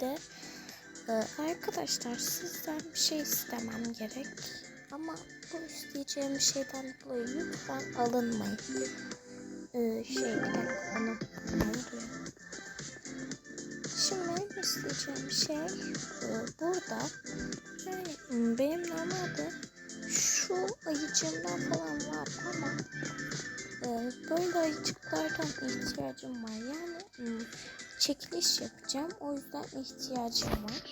de. Ee, arkadaşlar sizden bir şey istemem gerek. Ama bu isteyeceğim şeyden dolayı lütfen alınmayın. Ee, şey bir dakika onu? Şimdi isteyeceğim şey e, burada. Yani m, benim normalde şu ayıcığımdan falan var ama e, böyle ayıcıklardan ihtiyacım var. Yani m, çekiliş yapacağım. O yüzden ihtiyacım var.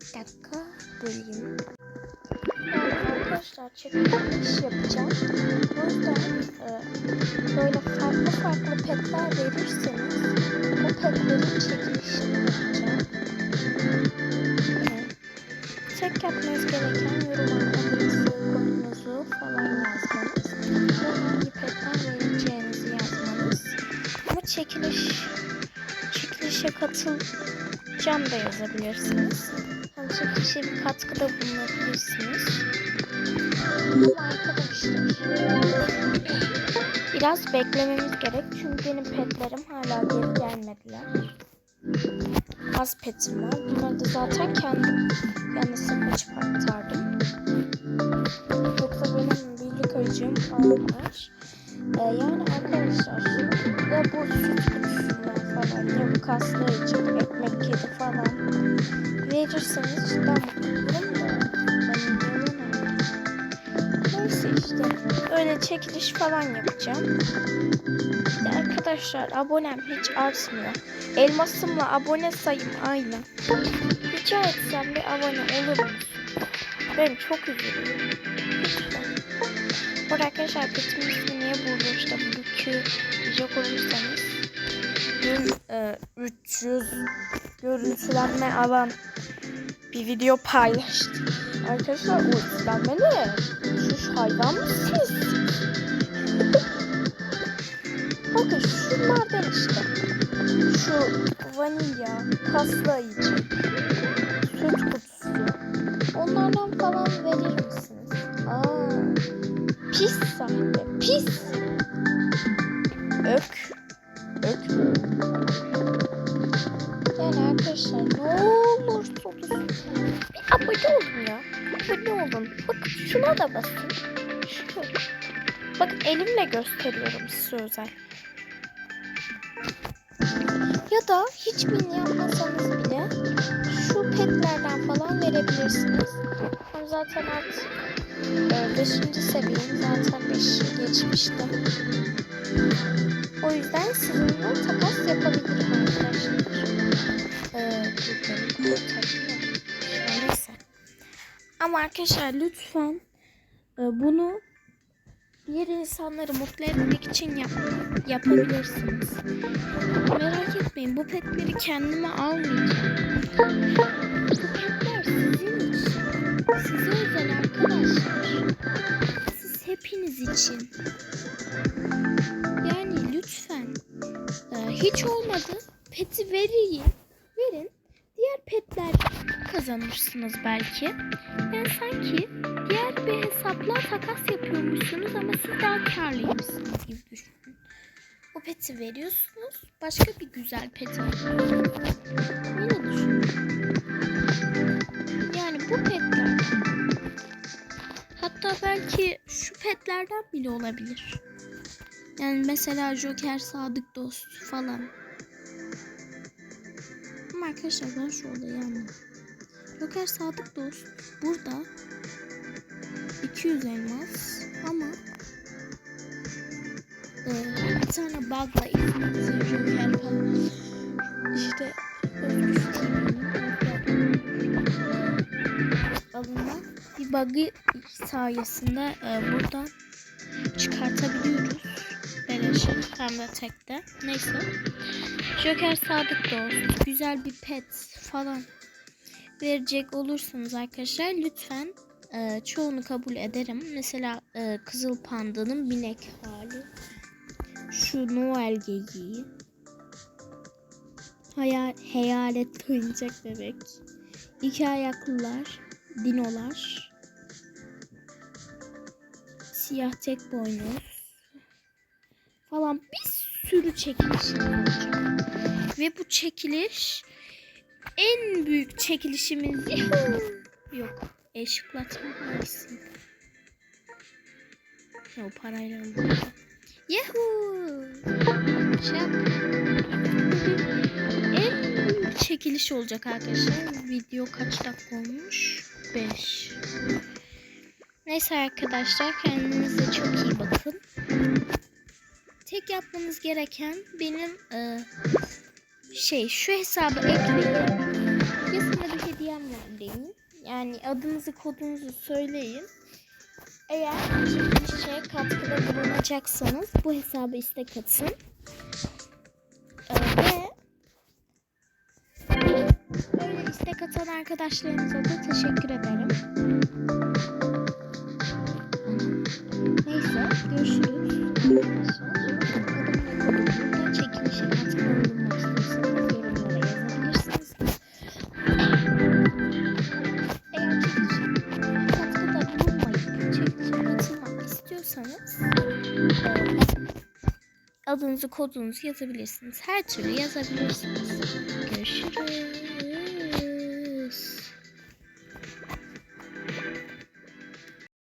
Bir dakika böleyim. Arkadaşlar çekiliş yapacağım. O yüzden e, böyle farklı farklı petler verirseniz o petlerin çekiliş çekilişe katılacağım da yazabilirsiniz. Hem çekilişe bir katkıda bulunabilirsiniz. Biraz beklememiz gerek çünkü benim petlerim hala geri gelmediler. Az petim var. Bunları da zaten kendim yanlışlıkla açıp aktardım. Yoksa benim birlik falan var. Ee, yani arkadaşlar ya bu kaslı ayıcık, ekmek kedi falan verirseniz cidden mutlu da ben Neyse işte öyle çekiliş falan yapacağım. De arkadaşlar abonem hiç artmıyor. Elmasımla abone sayım aynı. Rica etsem bir abone olur musun? Ben çok üzülüyorum. Lütfen. Bu arkadaşlar ismi niye Buluş'ta Buluş'u diyecek olursanız dün e, 300 görüntülenme alan bir video paylaştım. Arkadaşlar o izlenmeli. Şu hayvan mısınız? Bakın şunlardan işte. Şu vanilya, kaslı ayıcı, süt kutusu. Onlardan falan verir misiniz? Aa, pis sahte, pis. Abone olun ya. Abone olun. Bakın şuna da basın. Şu. Bakın elimle gösteriyorum size özel. Ya da hiç bin yapmasanız bile şu petlerden falan verebilirsiniz. Ben zaten artık 5. seviyem zaten 5'i geçmiştim. O yüzden sizinle takas yapabilirim arkadaşlar. Ee. Neyse. Ama arkadaşlar lütfen e, bunu diğer insanları mutlu etmek için yap yapabilirsiniz. Merak etmeyin bu petleri kendime almayacağım. Bu petler sizin için. Size özel arkadaşlar. Siz hepiniz için. Yani lütfen e, hiç olmadı peti vereyim. Kazanırsınız belki. Yani sanki diğer bir hesapla takas yapıyormuşsunuz ama siz daha karlıymışsınız gibi düşünün. O peti veriyorsunuz. Başka bir güzel peti alıyorsunuz. Öyle düşünün. Yani bu petler hatta belki şu petlerden bile olabilir. Yani mesela Joker Sadık Dost falan. Ama arkadaşlar ben şu olayı anladım. Joker Sadık Dost burada 200 elmas ama e, bir tane bug'la isminizi Joker falan işte alınan bir bug'ı sayesinde e, buradan çıkartabiliyoruz. Beleşe hem de tekte. Neyse. Joker Sadık Dost. Güzel bir pet falan verecek olursanız arkadaşlar lütfen e, çoğunu kabul ederim. Mesela e, Kızıl Panda'nın binek hali. Şu Noel geyiği. Hayal, hayalet oyuncak bebek. İki ayaklılar. Dinolar. Siyah tek boynuz. Falan bir sürü çekilişler olacak. Ve bu çekiliş en büyük çekilişimiz yok. E şıklatma versin. Ya o parayla aldım. Yahoo! Şap. En çekiliş olacak arkadaşlar. Video kaç dakika olmuş? 5. Neyse arkadaşlar kendinize çok iyi bakın. Tek yapmanız gereken benim e, şey şu hesabı ekleyin. Yani adınızı kodunuzu söyleyin. Eğer çekilişe katkıda bulunacaksanız bu hesabı istek atın. Ee, ve böyle istek atan arkadaşlarımıza da teşekkür ederim. Neyse görüşürüz. Çekilişe katkıda adınızı kodunuzu yazabilirsiniz. Her türlü yazabilirsiniz. Görüşürüz.